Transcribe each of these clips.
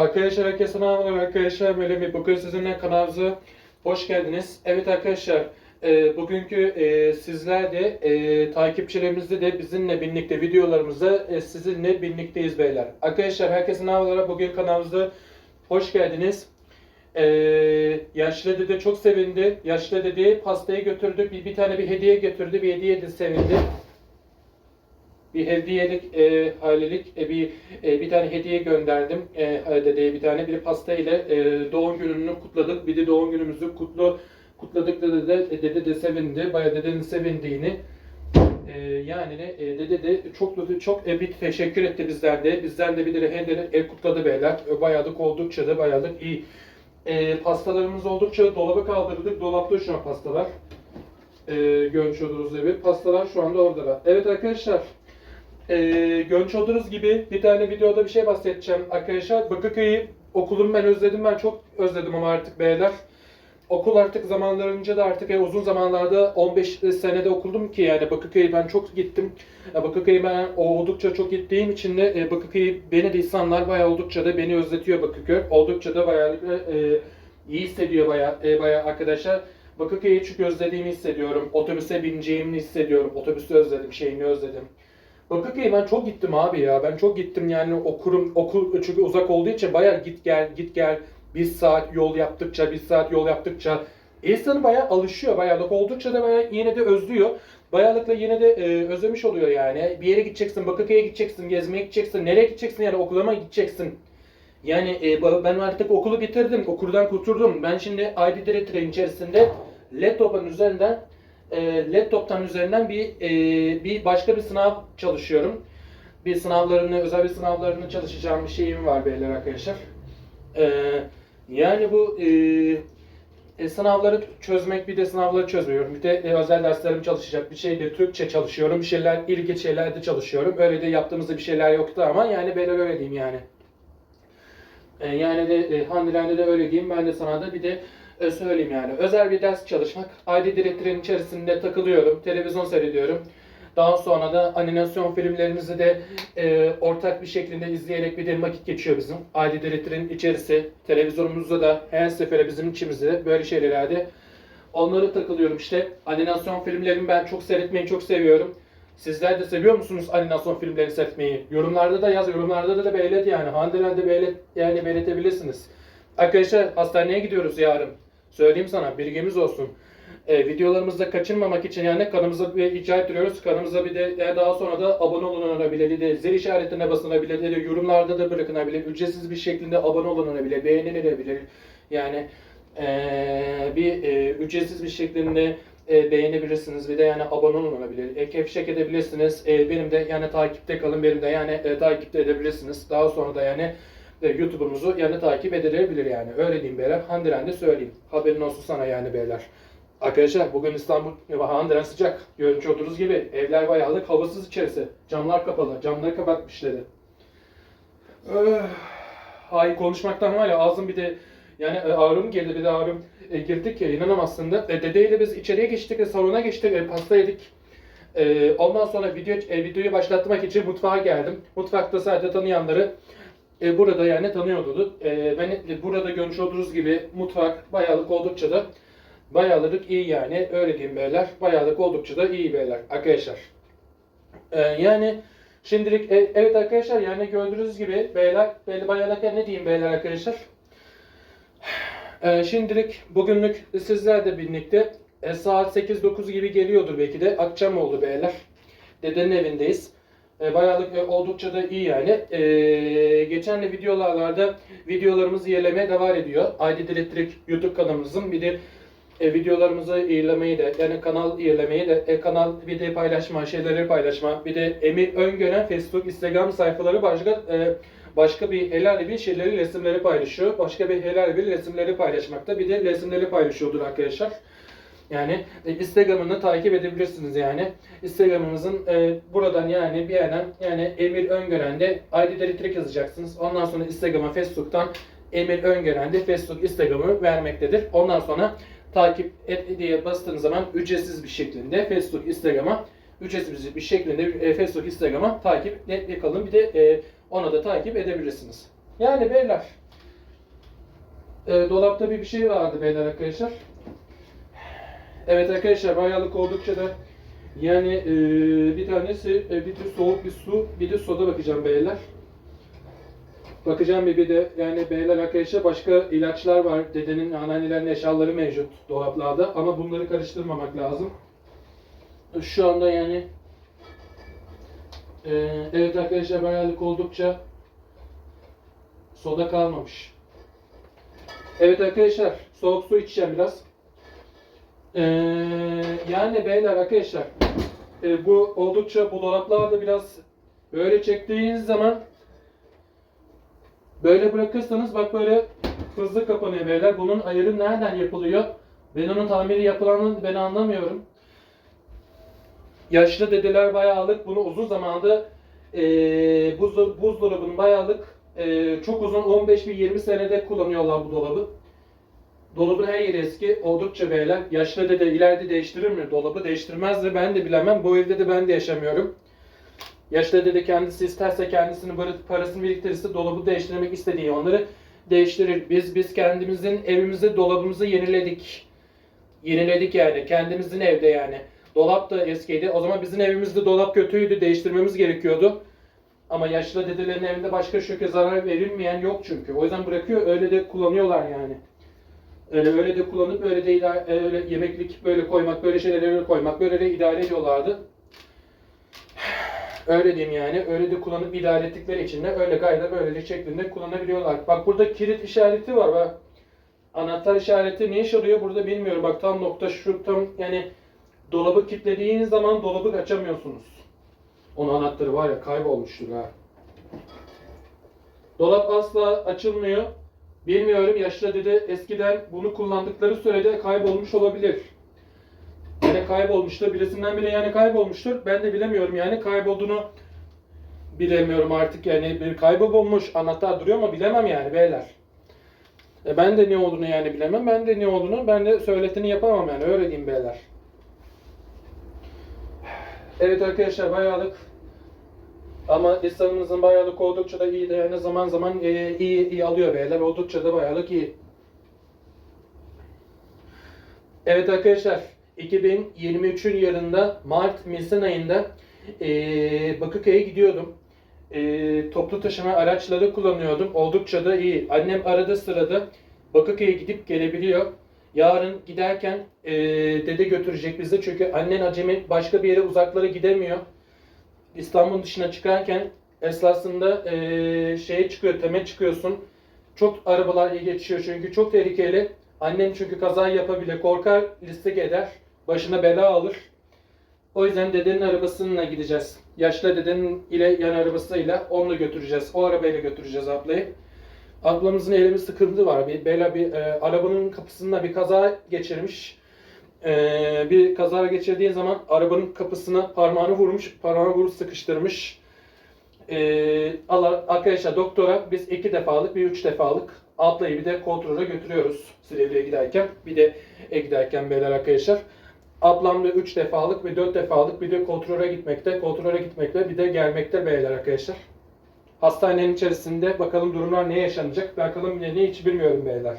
Arkadaşlar herkese merhabalar arkadaşlar. Bir bugün sizinle kanalımıza hoş geldiniz. Evet arkadaşlar e, bugünkü e, sizler de e, takipçilerimizde de bizimle birlikte videolarımızda e, sizinle birlikteyiz beyler. Arkadaşlar herkese merhabalar. Bugün kanalımıza hoş geldiniz. E, yaşlı dede çok sevindi. Yaşlı dede pastayı götürdü. Bir, bir tane bir hediye götürdü. Bir hediye de sevindi bir hediyelik e, halilik e, bir e, bir tane hediye gönderdim e, dedeye bir tane bir pasta ile e, doğum gününü kutladık. Bir de doğum günümüzü kutlu kutladık dede de e, dede de sevindi. Bayağı dedenin sevindiğini e, yani ne e, dede de çok çok e, bir teşekkür etti bizden de. Bizden de bir de henderek el kutladı beyler. E, bayağıdık oldukça da bayağıdık iyi. E, pastalarımız oldukça dolaba kaldırdık. Dolapta şu an pastalar. E, görmüş olduğunuz gibi. Pastalar şu anda oradalar. Evet arkadaşlar. Ee, görmüş olduğunuz gibi bir tane videoda bir şey bahsedeceğim arkadaşlar. Bakırköy'ü okulumu ben özledim. Ben çok özledim ama artık beyler. Okul artık zamanlarınca da artık e, uzun zamanlarda 15 senede okudum ki yani Bakırköy'e ben çok gittim. E, Bakırköy'e ben oldukça çok gittiğim için de e, Bakırköy'ü beni de insanlar bayağı oldukça da beni özletiyor Bakırköy. Oldukça da bayağı e, iyi hissediyor bayağı, e, bayağı arkadaşlar. Bakırköy'ü çok özlediğimi hissediyorum. Otobüse bineceğimi hissediyorum. Otobüsü özledim, şeyini özledim. Bakırköy'e ben çok gittim abi ya. Ben çok gittim yani okurum okul çünkü uzak olduğu için bayağı git gel git gel bir saat yol yaptıkça bir saat yol yaptıkça insanı bayağı alışıyor bayağılık oldukça da bayağı yine de özlüyor. Bayağılıkla yine de e, özlemiş oluyor yani. Bir yere gideceksin, Bakırköy'e gideceksin, gezmeye gideceksin, nereye gideceksin yani okulama gideceksin. Yani e, ben artık okulu bitirdim, okuldan kurtuldum. Ben şimdi ID Director'ın içerisinde laptopun üzerinden e, laptop'tan üzerinden bir e, bir başka bir sınav çalışıyorum. Bir sınavlarını, özel bir sınavlarını çalışacağım bir şeyim var beyler arkadaşlar. E, yani bu e, e, sınavları çözmek, bir de sınavları çözmüyorum. Bir de e, özel derslerim çalışacak. Bir şey de Türkçe çalışıyorum. Bir şeyler, ilginç şeylerde çalışıyorum. Öyle de yaptığımızda bir şeyler yoktu ama yani beyler öyle diyeyim yani. E, yani de e, Handile'de de öyle diyeyim. Ben de sana da bir de e, söyleyeyim yani. Özel bir ders çalışmak. ID direktörün içerisinde takılıyorum. Televizyon seyrediyorum. Daha sonra da animasyon filmlerimizi de e, ortak bir şekilde izleyerek bir de vakit geçiyor bizim. ID direktörün içerisi, televizyonumuzda da her sefere bizim içimizde böyle şeylerde onları takılıyorum işte. Animasyon filmlerimi ben çok seyretmeyi çok seviyorum. Sizler de seviyor musunuz animasyon filmlerini seyretmeyi? Yorumlarda da yaz, yorumlarda da belirlet yani. Hande'den de belirlet, yani belirtebilirsiniz. Arkadaşlar hastaneye gidiyoruz yarın. Söyleyeyim sana bilgimiz olsun. E, videolarımızda kaçırmamak için yani kanalımıza bir rica ettiriyoruz. Kanalımıza bir de e, daha sonra da abone olunabilir. De zil işaretine basılabilir. De yorumlarda da bırakılabilir. Ücretsiz bir şekilde abone olunabilir. Beğenilebilir. Yani e, bir e, ücretsiz bir şekilde e, beğenebilirsiniz. Bir de yani abone olunabilir. E, kefşek edebilirsiniz. E, benim de yani takipte kalın. Benim de yani e, takipte edebilirsiniz. Daha sonra da yani e, YouTube'umuzu yani takip edilebilir yani. Öyle diyeyim beyler. Handiren de söyleyeyim. Haberin olsun sana yani beyler. Arkadaşlar bugün İstanbul e, Handiren sıcak. Görmüş olduğunuz gibi evler bayağılık havasız içerisi. Camlar kapalı. Camları kapatmış dedi. Öh. Ay konuşmaktan ya ağzım bir de yani e, ağrım geldi bir de ağrım e, girdik ya inanamazsın da. E, dedeyle biz içeriye geçtik, e, salona geçtik, e, pasta yedik. E, ondan sonra video e, videoyu başlatmak için mutfağa geldim. Mutfakta sadece tanıyanları e, burada yani tanıyordu. E, ben e, burada görmüş olduğunuz gibi mutfak bayağılık oldukça da bayağılık iyi yani öyle diyeyim beyler. Bayağılık oldukça da iyi beyler arkadaşlar. E, yani şimdilik e, evet arkadaşlar yani gördüğünüz gibi beyler belli bayağılık ne diyeyim beyler arkadaşlar. E, şimdilik bugünlük sizlerle birlikte e, saat 8-9 gibi geliyordur belki de akşam oldu beyler. Dedenin evindeyiz. E, bayağılık e, oldukça da iyi yani. E, geçen de videolarda videolarımızı ilerlemeye devam ediyor. ID Diretrik YouTube kanalımızın bir de e, videolarımızı ilerlemeyi de yani kanal ilerlemeyi de e, kanal bir de paylaşma, şeyleri paylaşma, bir de Emir Öngören Facebook, Instagram sayfaları başka e, başka bir helal bir şeyleri resimleri paylaşıyor. Başka bir helal bir resimleri paylaşmakta. Bir de resimleri paylaşıyordur arkadaşlar. Yani e, Instagram'ını takip edebilirsiniz yani. Instagram'ımızın e, buradan yani bir yerden yani Emir Öngören'de ID Diretrik yazacaksınız. Ondan sonra Instagram'a, Facebook'tan Emir Öngören'de Facebook, Instagram'ı vermektedir. Ondan sonra takip et diye bastığınız zaman ücretsiz bir şekilde Facebook, Instagram'a ücretsiz bir şekilde e, Facebook, Instagram'a takip et kalın. Bir de e, ona da takip edebilirsiniz. Yani beyler E, dolapta bir bir şey vardı beyler arkadaşlar. Evet arkadaşlar bayağılık oldukça da yani e, bir tanesi e, bir de soğuk bir su bir de soda bakacağım beyler. Bakacağım bir, bir de yani beyler arkadaşlar başka ilaçlar var. Dedenin anneannelerin eşyaları mevcut dolaplarda ama bunları karıştırmamak lazım. Şu anda yani e, evet arkadaşlar bayağılık oldukça soda kalmamış. Evet arkadaşlar soğuk su içeceğim biraz. Ee, yani beyler arkadaşlar e, bu oldukça bu dolaplarda biraz böyle çektiğiniz zaman böyle bırakırsanız bak böyle hızlı kapanıyor beyler. Bunun ayarı nereden yapılıyor? Ben onun tamiri yapılanını ben anlamıyorum. Yaşlı dedeler bayağılık bunu uzun zamanda e, buz, buzdolabının bayağılık e, çok uzun 15 bir 20 senede kullanıyorlar bu dolabı. Dolabın her yeri eski. Oldukça beyler. Yaşlı dede ileride değiştirir mi? Dolabı değiştirmez de ben de bilemem. Bu evde de ben de yaşamıyorum. Yaşlı dede kendisi isterse kendisini böyle parasını biriktirirse dolabı değiştirmek istediği onları değiştirir. Biz biz kendimizin evimizde dolabımızı yeniledik. Yeniledik yani. Kendimizin evde yani. Dolap da eskiydi. O zaman bizim evimizde dolap kötüydü. Değiştirmemiz gerekiyordu. Ama yaşlı dedelerin evinde başka şöke zarar verilmeyen yok çünkü. O yüzden bırakıyor. Öyle de kullanıyorlar yani. Öyle öyle de kullanıp öyle de idare, öyle yemeklik böyle koymak, böyle şeyleri öyle koymak, böyle de idare ediyorlardı. Öyle diyeyim yani. Öyle de kullanıp idare ettikleri için de öyle gayet böyle şeklinde kullanabiliyorlar. Bak burada kilit işareti var. Bak. Anahtar işareti ne iş arıyor burada bilmiyorum. Bak tam nokta şu tam yani dolabı kilitlediğiniz zaman dolabı açamıyorsunuz. Onun anahtarı var ya kaybolmuştur ha. Dolap asla açılmıyor. Bilmiyorum yaşlı dede eskiden bunu kullandıkları sürede kaybolmuş olabilir. Yani kaybolmuştur. Birisinden bile yani kaybolmuştur. Ben de bilemiyorum yani kaybolduğunu bilemiyorum artık yani bir kaybolmuş anahtar duruyor ama bilemem yani beyler. E ben de ne olduğunu yani bilemem. Ben de ne olduğunu ben de söyletini yapamam yani öyle diyeyim beyler. Evet arkadaşlar bayağılık ama lisanımızın bayağılık oldukça da iyi de yani zaman zaman e, iyi, iyi alıyor beyler. Oldukça da bayağılık iyi. Evet arkadaşlar 2023'ün yarında Mart Nisan ayında e, Bakırköy'e gidiyordum. E, toplu taşıma araçları kullanıyordum. Oldukça da iyi. Annem arada sırada Bakırköy'e gidip gelebiliyor. Yarın giderken e, dede götürecek bizi çünkü annen acemi başka bir yere uzaklara gidemiyor. İstanbul dışına çıkarken esasında e, şeye çıkıyor, teme çıkıyorsun. Çok arabalar iyi geçiyor çünkü çok tehlikeli. Annen çünkü kaza yapabilir, korkar, listek eder, başına bela alır. O yüzden dedenin arabasıyla gideceğiz. Yaşlı dedenin ile yan arabasıyla onunla götüreceğiz. O arabayla götüreceğiz ablayı. Ablamızın bir sıkıntı var. Bir, bela bir e, arabanın kapısında bir kaza geçirmiş. Ee, bir kaza geçirdiği zaman arabanın kapısına parmağını vurmuş, parmağını vurup sıkıştırmış. Ee, Allah, arkadaşlar doktora biz iki defalık, bir üç defalık ablayı bir de kontrole götürüyoruz Silivri'ye giderken. Bir de e, giderken beyler arkadaşlar. Ablam da üç defalık ve dört defalık bir de kontrole gitmekte, kontrole gitmekte bir de gelmekte beyler arkadaşlar. Hastanenin içerisinde bakalım durumlar ne yaşanacak, bakalım ne, ne hiç bilmiyorum beyler.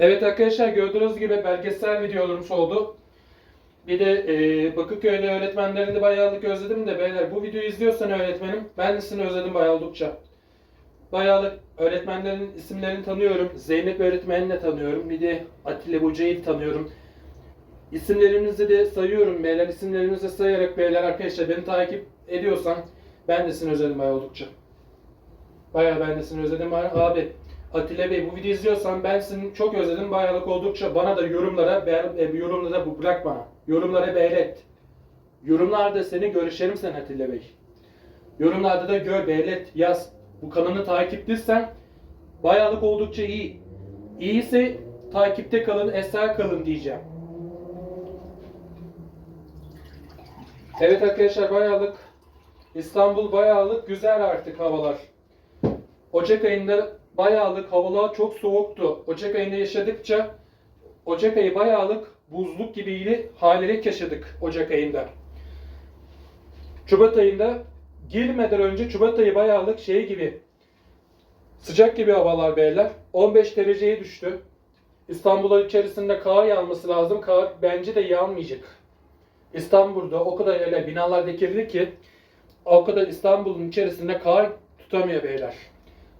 Evet arkadaşlar gördüğünüz gibi belgesel videolarımız oldu. Bir de e, Bakırköy'de öğretmenlerini de bayağılık özledim de beyler bu videoyu izliyorsan öğretmenim ben de seni özledim bayağı oldukça. Bayağılık öğretmenlerin isimlerini tanıyorum. Zeynep öğretmenini de tanıyorum. Bir de Atilla Hoca'yı tanıyorum. İsimlerinizi de sayıyorum beyler. İsimlerinizi sayarak beyler arkadaşlar beni takip ediyorsan ben de seni özledim bayağı oldukça. Bayağı ben de seni özledim abi. Atilla Bey bu videoyu izliyorsan ben seni çok özledim. Bayağılık oldukça bana da yorumlara, e, yorumlara bu bırak bana. Yorumlara belirт. Yorumlarda seni görüşelim sen Atilla Bey. Yorumlarda da gör, belirт, yaz. Bu kanalı takipteysen bayağılık oldukça iyi. İyiyse takipte kalın, eser kalın diyeceğim. Evet arkadaşlar bayağılık İstanbul bayağılık güzel artık havalar. Ocak ayında bayağılık havalar çok soğuktu. Ocak ayında yaşadıkça Ocak ayı bayağılık buzluk gibi haleler yaşadık Ocak ayında. Şubat ayında girmeden önce Şubat ayı bayağılık şey gibi sıcak gibi havalar beyler. 15 dereceye düştü. İstanbul'un içerisinde kar yağması lazım. Kar bence de yağmayacak. İstanbul'da o kadar öyle binalar dikildi ki o kadar İstanbul'un içerisinde kar tutamıyor beyler.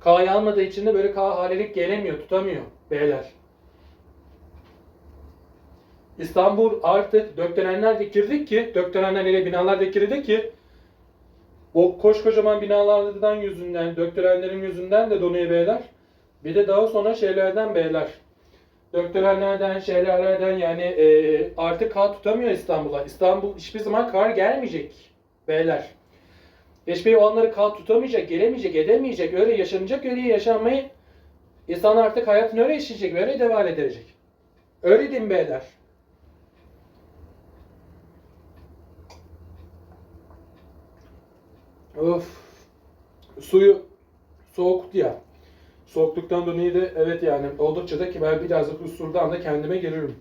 Kar yağmadığı için de böyle kar halelik gelemiyor, tutamıyor beyler. İstanbul artık döktenenler dikildi ki, döktenenler ile binalar dikildi ki o koskocaman binalardan yüzünden, döktörenlerin yüzünden de donuyor beyler. Bir de daha sonra şeylerden beyler. Döktörenlerden, şeylerden yani e, artık kar tutamıyor İstanbul'a. İstanbul hiçbir zaman kar gelmeyecek beyler. Hiçbir onları kar tutamayacak, gelemeyecek, edemeyecek. Öyle yaşanacak, öyle yaşanmayı insan artık hayatını öyle yaşayacak, öyle devam edecek. Öyle mi beyler? Of. Suyu soğuktu ya. Soğukluktan dolayı da evet yani oldukça da ki ben biraz da husurdan da kendime gelirim.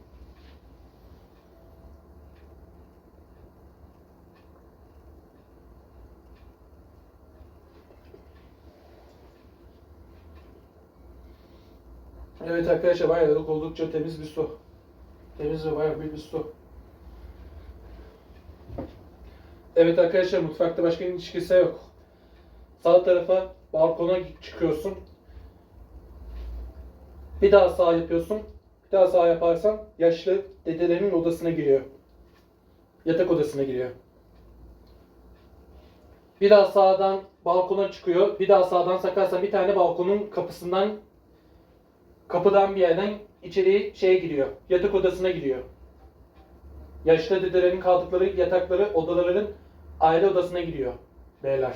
Evet arkadaşlar bayağı da oldukça temiz bir su. Temiz ve bayağı bir su. Evet arkadaşlar mutfakta başka hiç kimse yok. Sağ tarafa balkona çıkıyorsun. Bir daha sağ yapıyorsun. Bir daha sağ yaparsan yaşlı dedelerin odasına giriyor. Yatak odasına giriyor. Bir daha sağdan balkona çıkıyor. Bir daha sağdan sakarsan bir tane balkonun kapısından kapıdan bir yerden içeriye şeye giriyor. Yatak odasına giriyor. Yaşlı dedelerin kaldıkları yatakları, odaların aile odasına gidiyor beyler.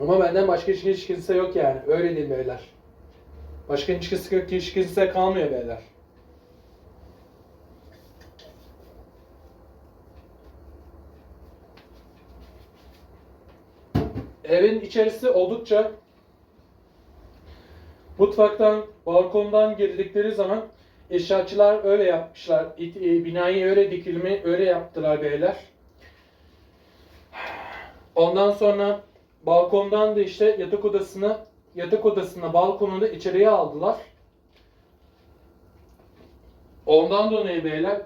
Ama benden başka hiç, kimse yok yani. Öyle değil beyler. Başka hiç kimse, hiç kimse kalmıyor beyler. Evin içerisi oldukça mutfaktan, balkondan girdikleri zaman inşaatçılar öyle yapmışlar. E, Binayı öyle dikilimi öyle yaptılar beyler. Ondan sonra balkondan da işte yatak odasına yatak odasına balkonu da içeriye aldılar. Ondan dolayı beyler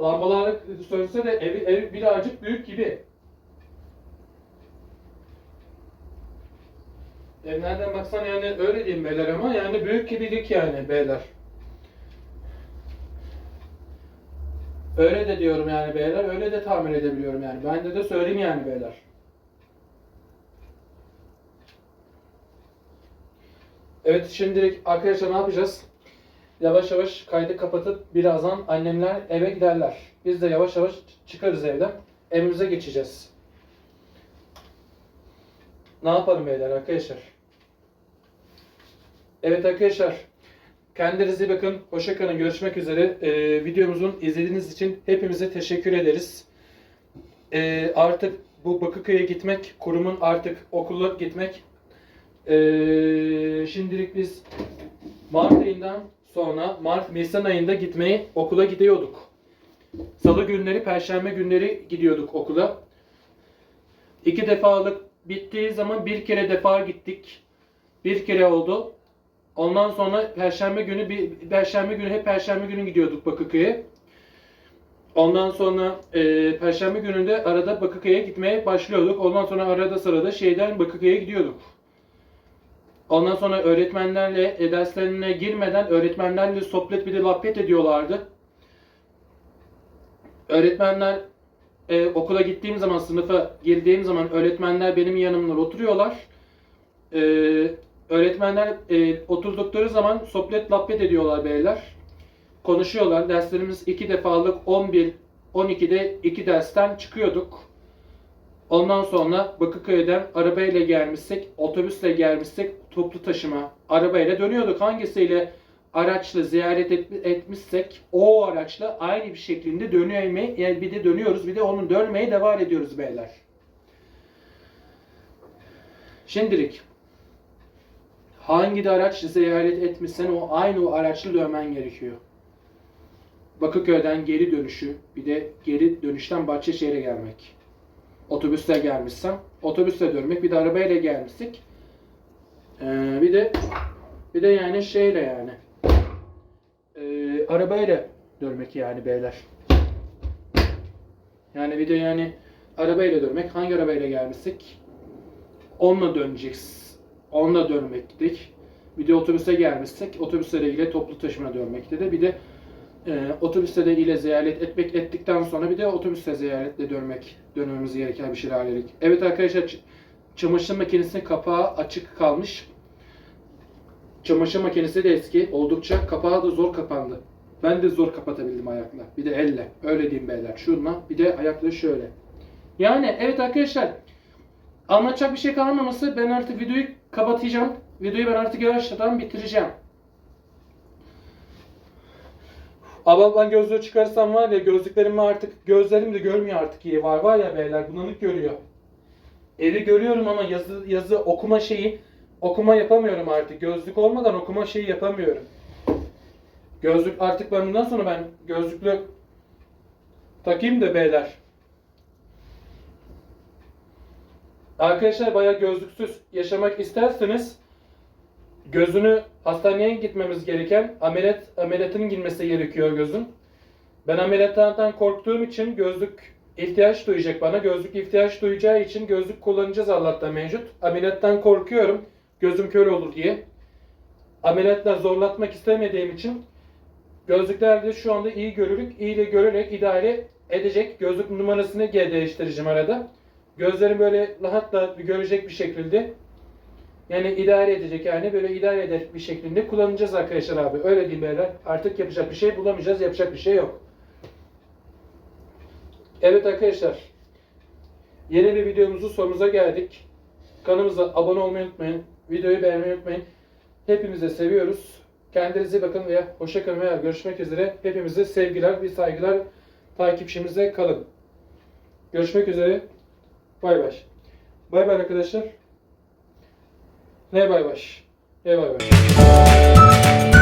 lambalar sönse de evi, evi birazcık büyük gibi. E nereden baksan yani öyle diyeyim beyler ama yani büyük gibilik yani beyler. Öyle de diyorum yani beyler, öyle de tahmin edebiliyorum yani. Ben de de söyleyeyim yani beyler. Evet şimdilik arkadaşlar ne yapacağız? Yavaş yavaş kaydı kapatıp birazdan annemler eve giderler. Biz de yavaş yavaş çıkarız evden. Evimize geçeceğiz. Ne yapalım beyler arkadaşlar? Evet arkadaşlar. Kendinize bakın. Hoşça kalın. Görüşmek üzere. Ee, videomuzun izlediğiniz için hepimize teşekkür ederiz. Ee, artık bu Bakırköy'e gitmek, kurumun artık okula gitmek. Ee, şimdilik biz Mart ayından sonra Mart Nisan ayında gitmeyi okula gidiyorduk. Salı günleri, Perşembe günleri gidiyorduk okula. İki defalık bittiği zaman bir kere defa gittik. Bir kere oldu. Ondan sonra perşembe günü bir perşembe günü hep perşembe günü gidiyorduk Bakırköy'e. Ondan sonra e, perşembe gününde arada Bakırköy'e gitmeye başlıyorduk. Ondan sonra arada sırada şeyden Bakırköy'e gidiyorduk. Ondan sonra öğretmenlerle e, derslerine girmeden öğretmenlerle sohbet bir de lapet ediyorlardı. Öğretmenler e, okula gittiğim zaman sınıfa girdiğim zaman öğretmenler benim yanımda oturuyorlar. E, öğretmenler e, oturdukları zaman sohbet lappet ediyorlar beyler. Konuşuyorlar. Derslerimiz iki defalık 11 12'de iki dersten çıkıyorduk. Ondan sonra Bakırköy'den arabayla gelmişsek, otobüsle gelmişsek toplu taşıma arabayla dönüyorduk. Hangisiyle araçla ziyaret et- etmişsek o araçla aynı bir şekilde dönüyor yani bir de dönüyoruz bir de onun dönmeye devam ediyoruz beyler. Şimdilik hangi de araç ziyaret etmişsen o aynı o araçla dönmen gerekiyor. Bakırköy'den geri dönüşü, bir de geri dönüşten Bahçeşehir'e gelmek. Otobüsle gelmişsem, otobüsle dönmek, bir de arabayla gelmiştik. Ee, bir de bir de yani şeyle yani. Ee, arabayla dönmek yani beyler. Yani bir de yani arabayla dönmek. Hangi arabayla gelmiştik? Onunla döneceksin. Onunla dönmektik. Bir de otobüse gelmiştik. Otobüsle ilgili toplu taşıma dönmekti de. Bir de e, otobüsle de ile ziyaret etmek ettikten sonra bir de otobüsle ziyaretle dönmek dönmemiz gereken bir şeyler dedik. Evet arkadaşlar çamaşır makinesinin kapağı açık kalmış. Çamaşır makinesi de eski. Oldukça kapağı da zor kapandı. Ben de zor kapatabildim ayakla. Bir de elle. Öyle diyeyim beyler. Şunla. Bir de ayakla şöyle. Yani evet arkadaşlar. Anlatacak bir şey kalmaması. Ben artık videoyu kapatacağım. Videoyu ben artık yavaştan bitireceğim. Ben gözlüğü çıkarsam var ya gözlüklerimi artık gözlerim de görmüyor artık iyi var var ya beyler bulanık görüyor. Evi görüyorum ama yazı yazı okuma şeyi okuma yapamıyorum artık. Gözlük olmadan okuma şeyi yapamıyorum. Gözlük artık ben bundan sonra ben gözlüklü takayım da beyler. Arkadaşlar bayağı gözlüksüz yaşamak isterseniz gözünü hastaneye gitmemiz gereken ameliyat ameliyatının girmesi gerekiyor gözün. Ben ameliyattan korktuğum için gözlük ihtiyaç duyacak bana. Gözlük ihtiyaç duyacağı için gözlük kullanacağız Allah'tan mevcut. Ameliyattan korkuyorum. Gözüm kör olur diye. Ameliyatla zorlatmak istemediğim için gözlüklerde şu anda iyi görürük, iyi de görerek idare edecek. Gözlük numarasını ge- değiştireceğim arada. Gözlerim böyle rahatla görecek bir şekilde yani idare edecek yani böyle idare eder bir şekilde kullanacağız arkadaşlar abi. Öyle diyeyim beyler. Artık yapacak bir şey bulamayacağız. Yapacak bir şey yok. Evet arkadaşlar. Yeni bir videomuzun sonumuza geldik. Kanalımıza abone olmayı unutmayın. Videoyu beğenmeyi unutmayın. Hepinizi seviyoruz. Kendinize bakın ve hoşça kalın veya görüşmek üzere. Hepimize sevgiler ve saygılar. Takipçimize kalın. Görüşmek üzere. Bay bay. Bay bay arkadaşlar. Ne bay bay. Ne bay bay.